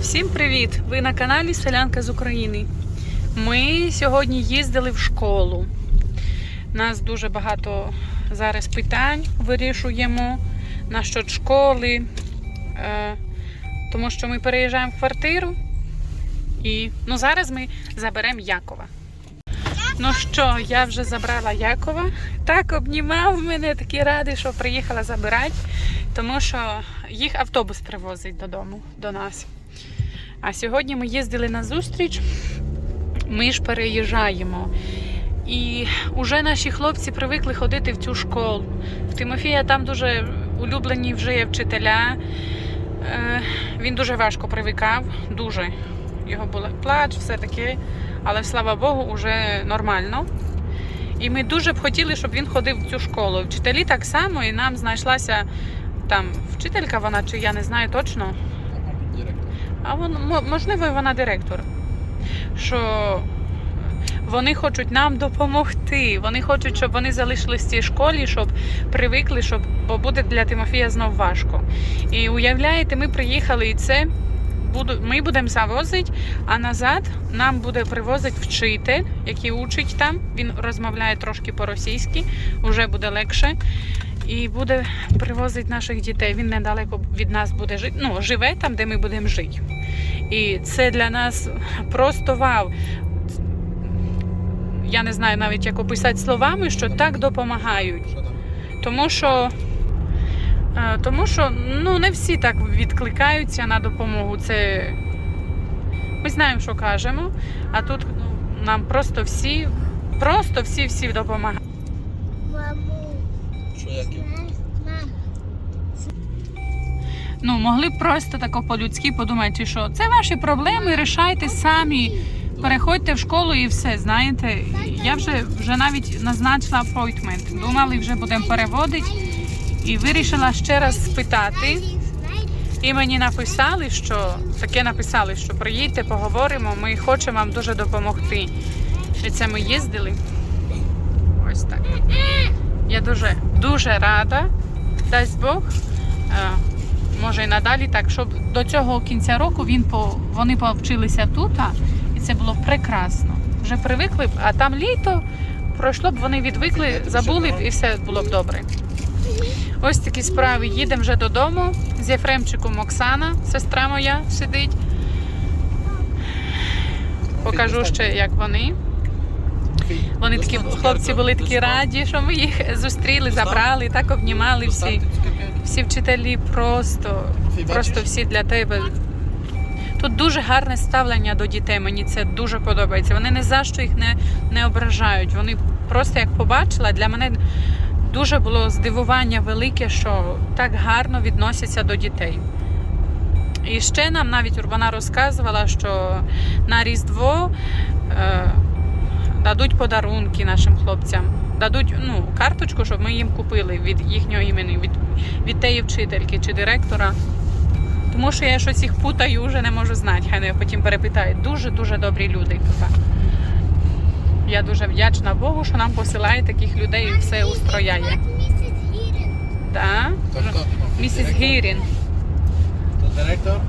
Всім привіт! Ви на каналі Селянка з України. Ми сьогодні їздили в школу. Нас дуже багато зараз питань вирішуємо насчет школи, е, тому що ми переїжджаємо в квартиру. І ну, зараз ми заберемо Якова. Ну що, я вже забрала Якова. Так обнімав мене, такий радий, що приїхала забирати, тому що їх автобус привозить додому до нас. А сьогодні ми їздили на зустріч, ми ж переїжджаємо. І вже наші хлопці привикли ходити в цю школу. В Тимофія там дуже улюблені вже є вчителя. Е, Він дуже важко привикав, дуже. Його був плач, все таке, але слава Богу, вже нормально. І ми дуже б хотіли, щоб він ходив в цю школу. Вчителі так само, і нам знайшлася там вчителька вона, чи я не знаю точно. А вон, можливо, вона директор. Що вони хочуть нам допомогти. Вони хочуть, щоб вони залишились в цій школі, щоб привикли, щоб, бо буде для Тимофія знов важко. І уявляєте, ми приїхали і це. Буду, ми будемо завозити, а назад нам буде привозити вчитель, який учить там. Він розмовляє трошки по-російськи, вже буде легше. І буде привозити наших дітей. Він недалеко від нас буде жити. Ну, живе там, де ми будемо жити. І це для нас просто вау. Я не знаю навіть, як описати словами, що так допомагають. Тому що, е, тому що ну, не всі так відкликаються на допомогу. Це ми знаємо, що кажемо, а тут ну, нам просто всі, просто всі всі допомагають. Ну, могли б просто тако по-людськи подумати, що це ваші проблеми, рішайте самі. Переходьте в школу і все, знаєте. Я вже, вже навіть назначила апойтмент. Думали, вже будемо переводити. І вирішила ще раз спитати. І мені написали, що таке написали, що приїдьте, поговоримо. Ми хочемо вам дуже допомогти. І це ми їздили. Ось так. Я дуже дуже рада. Дасть Бог. е, Може і надалі так, щоб до цього кінця року він по вони повчилися тут, і це було прекрасно. Вже привикли б, а там літо пройшло б, вони відвикли, забули б і все було б добре. Ось такі справи. Їдемо вже додому. З Єфремчиком Оксана, сестра моя, сидить. Покажу ще, як вони. Вони такі хлопці були такі раді, що ми їх зустріли, забрали, так обнімали всі. Всі вчителі просто, просто всі для тебе. Тут дуже гарне ставлення до дітей. Мені це дуже подобається. Вони не за що їх не, не ображають. Вони просто як побачила, для мене дуже було здивування велике, що так гарно відносяться до дітей. І ще нам навіть вона розказувала, що на Різдво е, дадуть подарунки нашим хлопцям. Дадуть ну, карточку, щоб ми їм купили від їхнього імені, від, від тієї вчительки чи директора. Тому що я щось їх путаю, вже не можу знати. Хай не потім перепитають. Дуже-дуже добрі люди тут. Я дуже вдячна Богу, що нам посилає таких людей і все устрояє. Так? Місіс Гірін. То директор?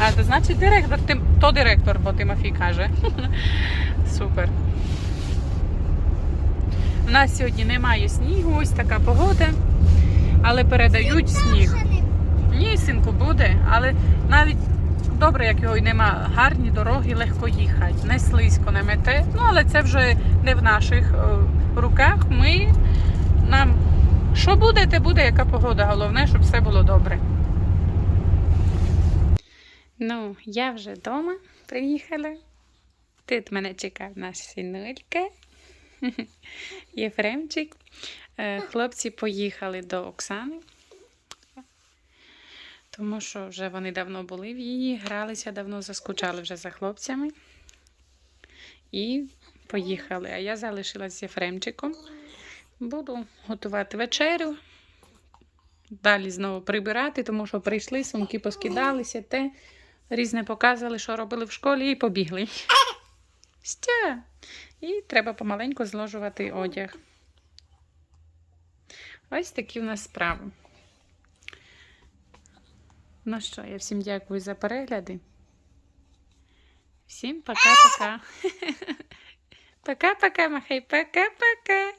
А це значить директор, Тим- то директор, бо Тимофій каже. Супер. У нас сьогодні немає снігу, ось така погода, але передають сніг. Ні, синку, буде, але навіть добре, як його й нема. Гарні дороги, легко їхати, не слизько, не мете. Ну, але це вже не в наших е, руках. Ми нам що буде, те буде, яка погода. Головне, щоб все було добре. Ну, я вже вдома приїхала. Тут мене чекав наш синулька. Єфремчик. Е, Хлопці поїхали до Оксани. Тому що вже вони давно були в її, гралися, давно заскучали вже за хлопцями. І поїхали. А я залишилась з Єфремчиком. Буду готувати вечерю. Далі знову прибирати, тому що прийшли, сумки поскидалися, те різне показували, що робили в школі, і побігли. Стя. І треба помаленьку зложувати одяг. Ось такі в нас справи. Ну що, я всім дякую за перегляди. Всім пока-пока. Пока-пока, махай, пока-пока.